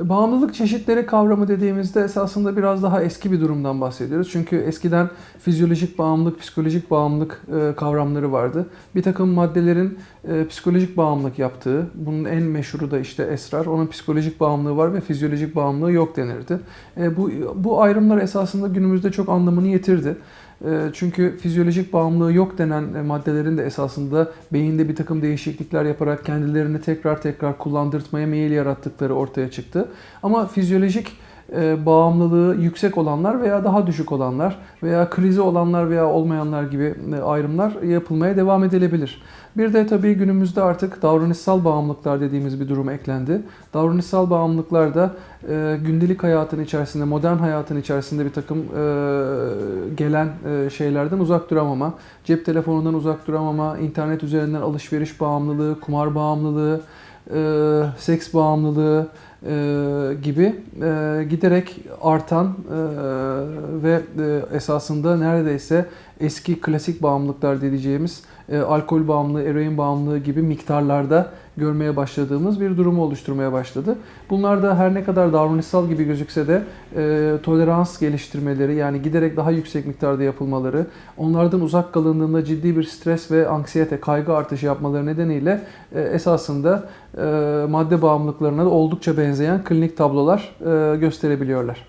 Bağımlılık çeşitleri kavramı dediğimizde esasında biraz daha eski bir durumdan bahsediyoruz. Çünkü eskiden fizyolojik bağımlılık, psikolojik bağımlılık e, kavramları vardı. Bir takım maddelerin e, psikolojik bağımlılık yaptığı, bunun en meşhuru da işte esrar, onun psikolojik bağımlılığı var ve fizyolojik bağımlılığı yok denirdi. E, Bu, bu ayrımlar esasında günümüzde çok anlamını yitirdi. E, Çünkü fizyolojik bağımlılığı yok denen e, maddelerin de esasında beyinde bir takım değişiklikler yaparak kendilerini tekrar tekrar kullandırtmaya meyil yarattıkları ortaya çıktı. Ama fizyolojik e, bağımlılığı yüksek olanlar veya daha düşük olanlar veya krizi olanlar veya olmayanlar gibi e, ayrımlar yapılmaya devam edilebilir. Bir de tabii günümüzde artık davranışsal bağımlılıklar dediğimiz bir durum eklendi. Davranışsal bağımlılıklar da e, gündelik hayatın içerisinde, modern hayatın içerisinde bir takım e, gelen e, şeylerden uzak duramama, cep telefonundan uzak duramama, internet üzerinden alışveriş bağımlılığı, kumar bağımlılığı, e, seks bağımlılığı e, gibi e, giderek artan e, ve e, esasında neredeyse eski klasik bağımlılıklar diyeceğimiz e, alkol bağımlılığı, eroin bağımlılığı gibi miktarlarda görmeye başladığımız bir durumu oluşturmaya başladı. Bunlar da her ne kadar davranışsal gibi gözükse de e, tolerans geliştirmeleri yani giderek daha yüksek miktarda yapılmaları, onlardan uzak kalındığında ciddi bir stres ve anksiyete, kaygı artışı yapmaları nedeniyle e, esasında e, madde bağımlılıklarına da oldukça benzeyen klinik tablolar e, gösterebiliyorlar.